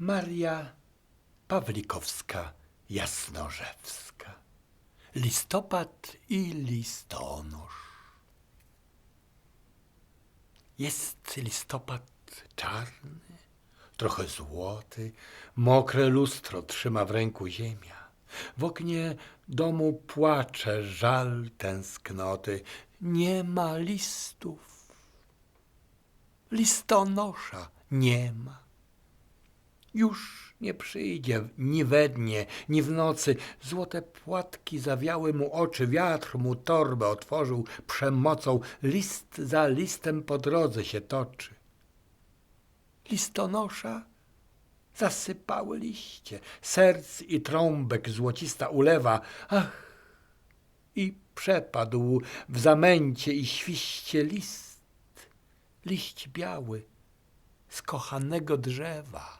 Maria Pawlikowska Jasnorzewska. Listopad i listonosz. Jest listopad czarny, trochę złoty, mokre lustro trzyma w ręku ziemia. W oknie domu płacze żal tęsknoty, nie ma listów. Listonosza nie ma. Już nie przyjdzie ni we dnie, ni w nocy. Złote płatki zawiały mu oczy, wiatr mu torbę otworzył przemocą. List za listem po drodze się toczy. Listonosza zasypały liście, serc i trąbek złocista ulewa. Ach, i przepadł w zamęcie i świście list, liść biały z kochanego drzewa.